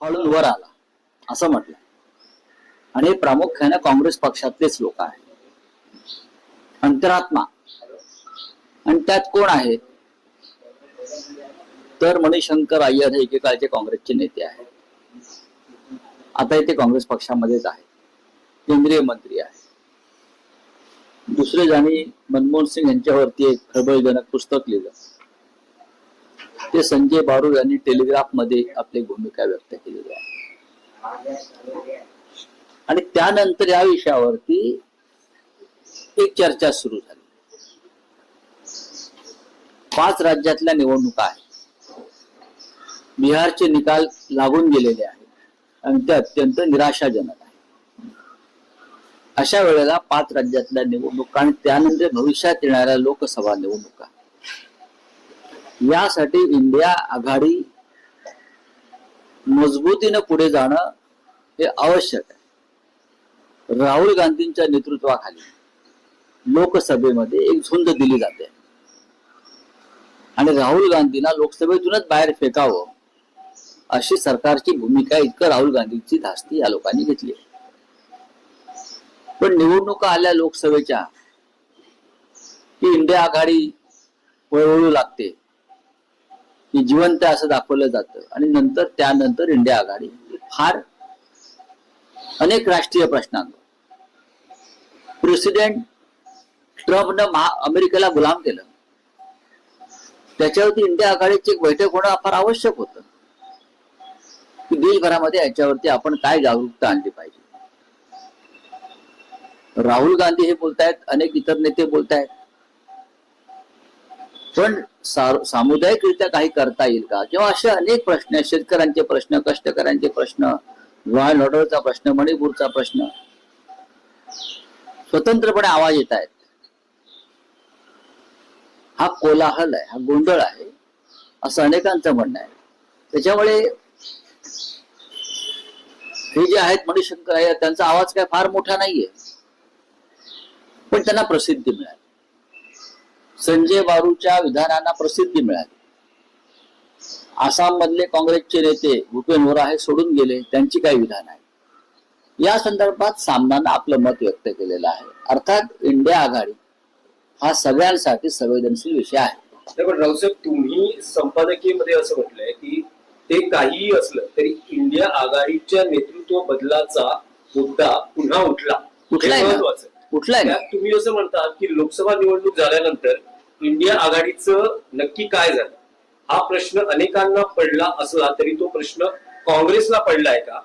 फाळून वर आला. असं म्हटलं. आणि प्रामुख्याने काँग्रेस पक्षातलेच लोक आहेत. अंतरात्मा. आणि त्यात कोण आहेत तर मणिशंकर अय्यर हे एकेकाळचे काँग्रेसचे नेते आहेत. आता ते काँग्रेस पक्षामध्येच आहेत. केंद्रीय मंत्री आहेत. दुसरे जाणी मनमोहन सिंग यांच्यावरती एक खळबळजनक पुस्तक लिहिलं. ते संजय बारू यांनी टेलिग्राफमध्ये आपली भूमिका व्यक्त केलेली आहे. आणि त्यानंतर या विषयावरती एक चर्चा सुरू झाली. पाच राज्यातल्या निवडणुका आहेत. बिहारचे निकाल लागून गेलेले आहेत आणि ते अत्यंत निराशाजनक आहे अशा वेळेला पाच राज्यातल्या निवडणुका आणि त्यानंतर भविष्यात येणाऱ्या लोकसभा निवडणुका यासाठी इंडिया आघाडी मजबूतीनं पुढे जाणं हे आवश्यक आहे. राहुल गांधींच्या नेतृत्वाखाली लोकसभेमध्ये एक झुंज दिली जाते. आणि राहुल गांधींना लोकसभेतूनच बाहेर फेकावं अशी सरकारची भूमिका इतकं राहुल गांधींची धास्ती या लोकांनी घेतली पण निवडणुका आल्या लोकसभेच्या की इंडिया आघाडी वळवळू लागते. की जिवंत असं दाखवलं जातं. आणि नंतर त्यानंतर इंडिया आघाडी. फार अनेक राष्ट्रीय प्रश्नांवर. प्रेसिडेंट ट्रम्पनं महा अमेरिकेला गुलाम केलं. त्याच्यावरती इंडिया आघाडीची एक बैठक होणं फार आवश्यक होतं. की देशभरामध्ये याच्यावरती आपण काय जागरूकता आणली पाहिजे? राहुल गांधी हे बोलतायत अनेक इतर नेते बोलतायत. पण सामुदायिकरित्या काही करता येईल का? किंवा असे अनेक प्रश्न शेतकऱ्यांचे प्रश्न कष्टकऱ्यांचे प्रश्न लॉ प्रश्न मणिपूरचा प्रश्न. स्वतंत्रपणे आवाज येत आहेत. हा कोलाहल आहे हा गोंधळ आहे असं अनेकांचं म्हणणं आहे. त्याच्यामुळे हे जे आहेत मणिशंकर आहे त्यांचा आवाज काय फार मोठा नाहीये. पण त्यांना प्रसिद्धी मिळाली. संजय बारूच्या विधानांना प्रसिद्धी मिळाली. आसाम मधले काँग्रेसचे नेते भूपेन बोरा हे सोडून गेले त्यांची काही विधान आहे. या संदर्भात सामनानं आपलं मत व्यक्त केलेलं आहे. अर्थात इंडिया आघाडी हा सगळ्यांसाठी संवेदनशील विषय आहे. पण रावसाहेब तुम्ही संपादकीयमध्ये असं म्हटलंय की ते काहीही असलं तरी इंडिया आघाडीच्या नेतृत्व बदलाचा मुद्दा पुन्हा उठला. उठलाय त्यात तुम्ही असं म्हणतात की लोकसभा निवडणूक झाल्यानंतर इंडिया आघाडीचं नक्की काय झालं? हा प्रश्न अनेकांना पडला असला तरी तो प्रश्न काँग्रेसला पडलाय का?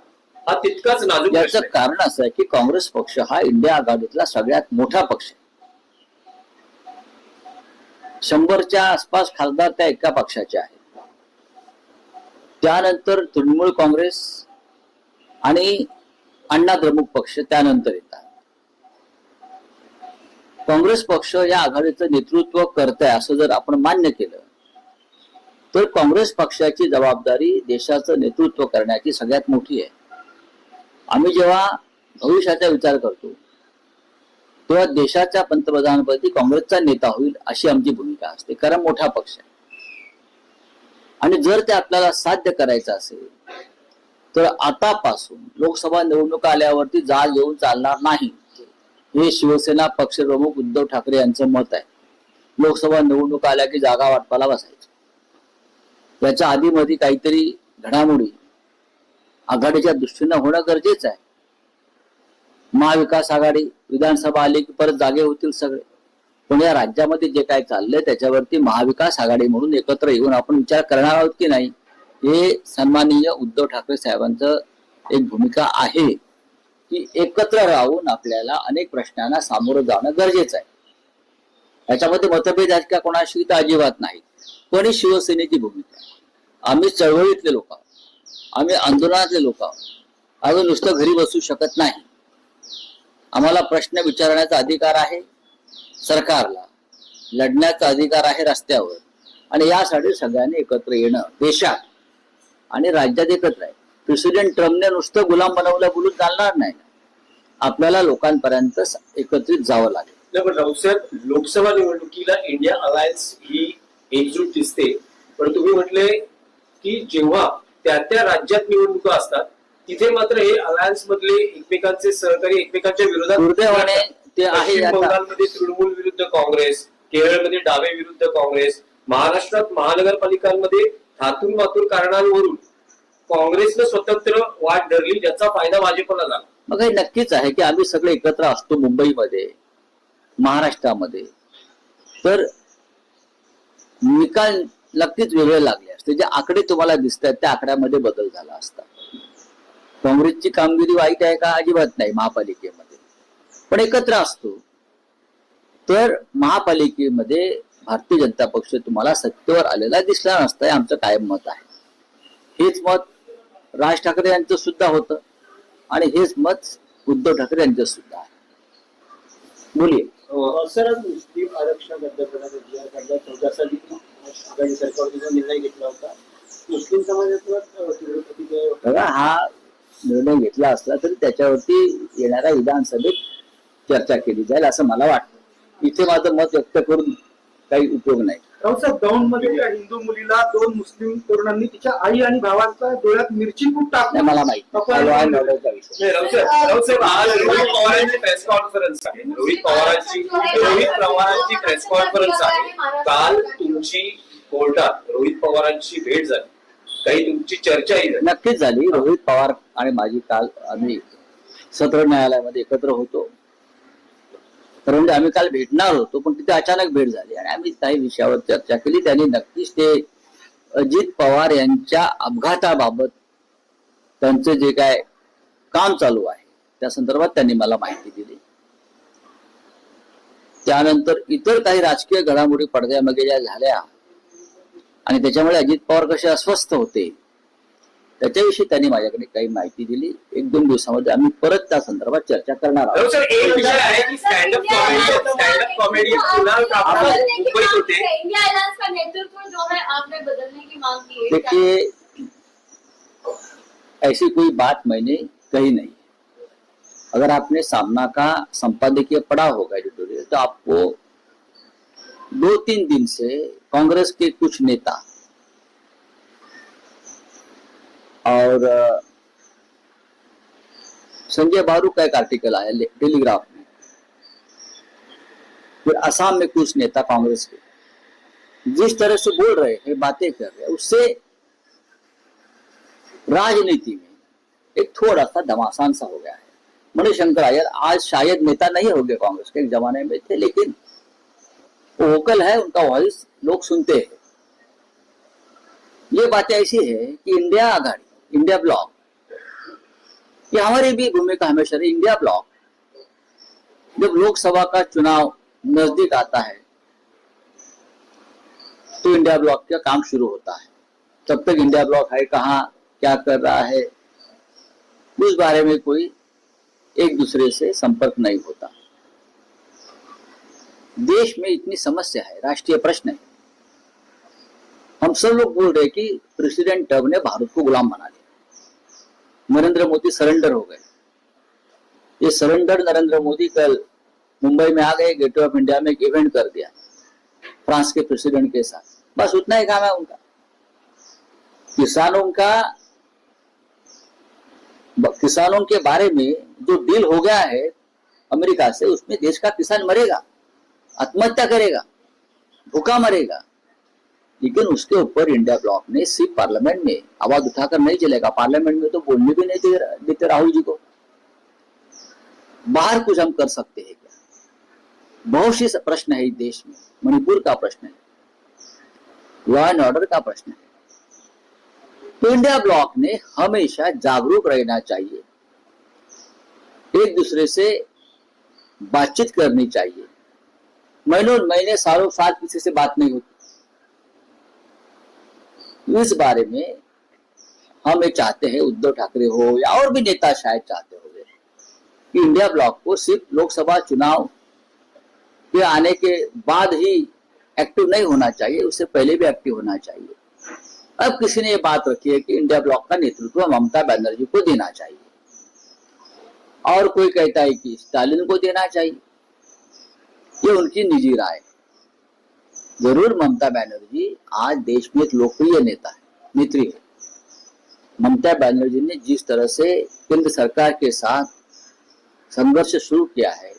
हा तितकाच नाजूक याचं. कारण असं आहे की काँग्रेस पक्ष हा इंडिया आघाडीतला सगळ्यात मोठा पक्ष आहे. शंभरच्या आसपास खासदार त्या एका पक्षाचे आहेत. त्यानंतर तृणमूल काँग्रेस आणि अण्णा द्रमुक पक्ष त्यानंतर येतात. काँग्रेस पक्ष या आघाडीचं नेतृत्व करत आहे असं जर आपण मान्य केलं तर काँग्रेस पक्षाची जबाबदारी देशाचं नेतृत्व करण्याची सगळ्यात मोठी आहे. आम्ही जेव्हा भविष्याचा विचार करतो तेव्हा देशाच्या पंतप्रधानपदी काँग्रेसचा नेता होईल अशी आमची भूमिका असते कारण मोठा पक्ष आहे. आणि जर ते आपल्याला साध्य करायचं असेल तर आतापासून लोकसभा निवडणुका आल्यावरती जाग येऊन चालणार नाही. हे शिवसेना पक्षप्रमुख उद्धव ठाकरे यांचं मत आहे. लोकसभा निवडणुका आल्या की जागा वाटपाला बसायचं. याच्या आधीमध्ये काहीतरी घडामोडी आघाडीच्या दृष्टीनं होणं गरजेचं आहे. महाविकास आघाडी विधानसभा आली की परत जागे होतील सगळे. पण या राज्यामध्ये जे काय चाललंय त्याच्यावरती महाविकास आघाडी म्हणून एकत्र येऊन आपण विचार करणार आहोत की नाही हे सन्माननीय उद्धव ठाकरे साहेबांचं एक भूमिका आहे. की एकत्र राहून आपल्याला अनेक प्रश्नांना सामोरं जाणं गरजेचं आहे. याच्यामध्ये मतभेद आहेत का? कोणाशी तर अजिबात नाही पण ही शिवसेनेची भूमिका आम्ही चळवळीतले लोक आहोत. आम्ही आंदोलनातले लोक आहोत. अजून नुसतं घरी बसू शकत नाही. आम्हाला प्रश्न विचारण्याचा अधिकार आहे सरकारला. लढण्याचा अधिकार आहे रस्त्यावर. आणि यासाठी सगळ्यांनी एकत्र येणं देशात आणि राज्यात एकत्र आहे. प्रेसिडेंट ट्रम्पने नुसतं गुलाम बनवलं बोलून चालणार नाही. आपल्याला लोकांपर्यंत एकत्रित जावं लागेल. लोकसभा निवडणुकीला इंडिया अलायन्स ही एकजूट दिसते. पण तुम्ही म्हटले की जेव्हा त्या त्या राज्यात निवडणुका असतात तिथे मात्र हे अलायन्स मधले एकमेकांचे सहकारी एकमेकांच्या विरोधात दुर्दैवाने ते आहे बंगालमध्ये तृणमूल विरुद्ध काँग्रेस केरळमध्ये डावे विरुद्ध काँग्रेस महाराष्ट्रात महानगरपालिकांमध्ये हातून मातून कारणांवरून काँग्रेसनं स्वतंत्र वाट धरली ज्याचा फायदा भाजपला झाला. मग हे नक्कीच आहे की आम्ही सगळे एकत्र असतो मुंबईमध्ये महाराष्ट्रामध्ये. तर निकाल नक्कीच वेगळे लागले असते. जे आकडे तुम्हाला दिसत आहेत त्या आकड्यामध्ये बदल झाला असता. काँग्रेसची कामगिरी वाईट आहे का? अजिबात नाही महापालिकेमध्ये. पण एकत्र असतो. तर महापालिकेमध्ये भारतीय जनता पक्ष तुम्हाला सत्तेवर आलेला दिसला नसता हे आमचं कायम मत आहे. हेच मत राज ठाकरे यांचं सुद्धा होतं. आणि हेच मत उद्धव ठाकरे यांचं सुद्धा आहे. बोलिये सर आज मुस्लिम आरक्षण रद्द करण्याचा जी आर काढला चौदा साली आघाडी सरकारने जो निर्णय घेतला होता मुस्लिम बघा हा निर्णय घेतला असला तरी त्याच्यावरती येणाऱ्या विधानसभेत चर्चा केली जाईल असं मला वाटतं. इथे माझं मत व्यक्त करून काही उपयोग नाही. राऊत साहेब दौंडमध्ये एका हिंदू मुलीला दोन मुस्लिम तरुणांनी तिच्या आई आणि भावाच्या डोळ्यात मिरची नाही टाकून मला माहीत नाही. हा आज रोहित पवारांची प्रेस कॉन्फरन्स आहे. रोहित पवारांची रोहित पवारांची प्रेस कॉन्फरन्स आहे. काल तुमची कोर्टात रोहित पवारांची भेट झाली. काही तुमची चर्चाही झाली नक्कीच झाली. रोहित पवार आणि माझी काल आम्ही सत्र न्यायालयामध्ये एकत्र होतो. तर म्हणजे आम्ही काल भेटणार होतो पण तिथे अचानक भेट झाली. आणि आम्ही काही विषयावर चर्चा केली. त्यांनी नक्कीच ते अजित पवार यांच्या अपघाताबाबत त्यांचं जे काय काम चालू आहे त्या संदर्भात त्यांनी मला माहिती दिली. त्यानंतर इतर काही राजकीय घडामोडी पडद्यामागे ज्या झाल्या आणि त्याच्यामुळे अजित पवार कसे अस्वस्थ होते त्याच्याविषयी त्यांनी माझ्याकडे काही माहिती दिली. एक दोन दिवसामध्ये आम्ही परत त्या संदर्भात चर्चा करणार आहोत. राऊत एक विषय आहे की stand up comedy stand up comedy Kunal Kamat मुंबईत होते. इंडिया अलायंस का नेतृत्व जो है आपने बदलने की मांग की है देखिए ऐसी कोई बात मैंने कही नहीं। अगर आपने सामना का संपादकीय पढ़ा होगा एडिटोरियल तो आपको दो तीन दिन से कांग्रेस के कुछ नेता और संजय बारू का एक आर्टिकल आया टेलीग्राफ में। फिर असम में कुछ नेता कांग्रेस के। जिस तरह से बोल रहे हैं, बातें कर रहे हैं, उससे राजनीति में एक थोड़ा सा घमासान सा हो गया है। मणिशंकर अय्यर आज शायद नेता नहीं हो गए कांग्रेस के एक जमाने में थे, लेकिन वोकल है, उनका वॉइस लोग सुनते हैं। ये बातें ऐसी है कि इंडिया आघाड़ी इंडिया ब्लॉक ये हमारी भी भूमिका हमेशा रही इंडिया ब्लॉक जब लोकसभा का चुनाव नज़दीक आता है तो इंडिया ब्लॉक का काम शुरू होता है। तब तक इंडिया ब्लॉक है कहा, क्या कर रहा है, उस बारे में कोई एक दूसरे से संपर्क नहीं होता। देश में इतनी समस्या है, राष्ट्रीय प्रश्न है। हम सब लोग बोल रहे कि प्रेसिडेंट टर्म ने भारत को गुलाम बना लिया नरेंद्र मोदी सरेंडर हो गए। ये सरेंडर नरेंद्र मोदी कल मुंबई में आ गए गेटवे ऑफ़ इंडिया में एक इवेंट कर दिया, फ्रांस के प्रेसिडेंट के साथ। बस उतना ही काम है उनका। किसानों का, किसानों के बारे में जो डील हो गया है अमेरिका से, उसमें देश का किसान मरेगा, आत्महत्या करेगा, भूखा मरेगा। लेकिन उसके ऊपर इंडिया ब्लॉक ने सिर्फ़ पार्लियामेंट में आवाज़ उठाकर नहीं चलेगा पार्लियामेंट में तो बोलने भी नहीं दे देते राहुल जी को। बाहर कुछ हम कर सकते हैं क्या? बहुत सी प्रश्न है इस देश में। मणिपुर का प्रश्न है। लॉ एंड ऑर्डर का प्रश्न है। तो इंडिया ब्लॉक ने हमेशा जागरूक रहना चाहिए। एक दूसरे से बातचीत करनी चाहिए। महीनों महीने, सालों, साल किसी से बात नहीं होती। इस बारे में हम ये चाहते हैं, उद्धव ठाकरे हो या और भी नेता शायद चाहते होंगे, कि इंडिया ब्लॉक को सिर्फ़ लोकसभा चुनाव के आने के बाद ही एक्टिव नहीं होना चाहिए, उससे पहले भी एक्टिव होना चाहिए। अब किसी ने ये बात रखी है कि इंडिया ब्लॉक का नेतृत्व ममता बनर्जी को देना चाहिए। और कोई कहता है कि स्टालिन को देना चाहिए। ये उनकी निजी राय है। ज़रूर ममता बनर्जी, आज देश में एक लोकप्रिय नेता है नेत्री है। ममता बनर्जी ने जिस तरह से केंद्र सरकार के साथ संघर्ष शुरू किया है,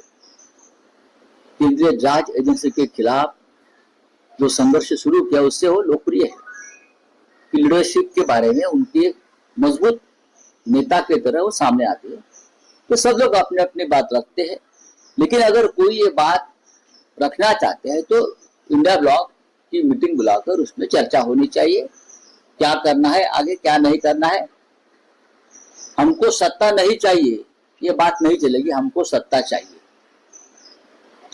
केंद्रीय जाँच एजेंसी के खिलाफ जो संघर्ष शुरू किया, उससे वो लोकप्रिय है। लीडरशिप के बारे में उनकी एक मज़बूत नेता की तरह वो सामने आती है। तो सब लोग अपने अपनी बात रखते हैं। लेकिन अगर कोई ये बात रखना चाहते हैं तो इंडिया ब्लॉक की मीटिंग बुलाकर उसमें चर्चा होनी चाहिए। क्या करना है, आगे क्या नहीं करना है। हमको सत्ता नहीं चाहिए, ये बात नहीं चलेगी, हमको सत्ता चाहिए।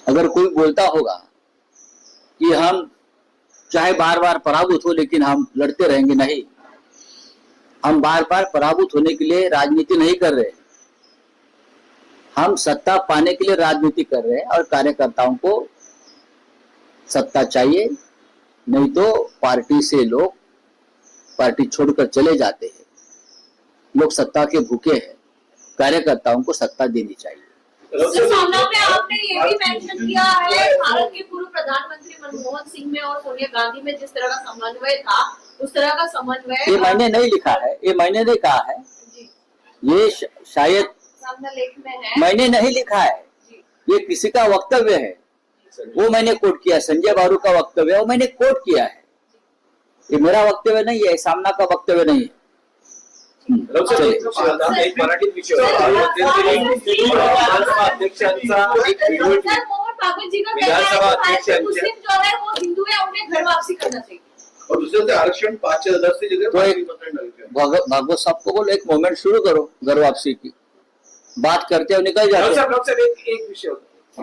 अगर कोई बोलता होगा कि हम चाहे बार बार पराभूत हो, लेकिन हम लड़ते रहेंगे नहीं। हम बार बार पराभूत होने के लिए राजनीति नहीं कर रहे। हम सत्ता पाने के लिए राजनीति कर रहे हैं और कार्यकर्ताओं को सत्ता चाहिए नहीं तो पार्टी से लोग पार्टी छोड़कर चले जाते हैं। लोग सत्ता के भूखे हैं कार्यकर्ताओं को सत्ता देनी चाहिए। सामना में आपने ये भी मेंशन किया है भारत के पूर्व प्रधानमंत्री मनमोहन सिंह में और सोनिया गांधी में जिस तरह का समन्वय था उस तरह का समन्वय ये मैंने नहीं लिखा है ये मैंने नहीं कहा है। जी। ये शायद लेख में है। मैंने नहीं लिखा है। जी। ये किसी का वक्तव्य है। वो मैंने कोट किया संजय बारू का वक्तव्य है वो मैंने कोट किया है ये मेरा वक्तव्य नहीं है सामना का वक्तव्य नहीं है हम्म, रघु सर, चलिए। एक विषय होता, एक मराठीत विषय सर, होता. मध्यंतरी विधानसभा अध्यक्षांचा एक व्हिडिओ सर मोहन भागवत जी का कहना है विधानसभा कि भारत के अध्यक्ष मुस्लिम जो है वो हिंदू है उन्हें घर वापसी करना चाहिए और दूसरे से आरक्षण पाँच से दस की जगह तो एक- पाँच परसेंट आरक्षण भागवत भागवत साहब को बोलो एक मोमेंट शुरू करो घर वापसी की बात करते हुए निकल रघु जाते साहेब, रघु साहेब, एक एक विषय होता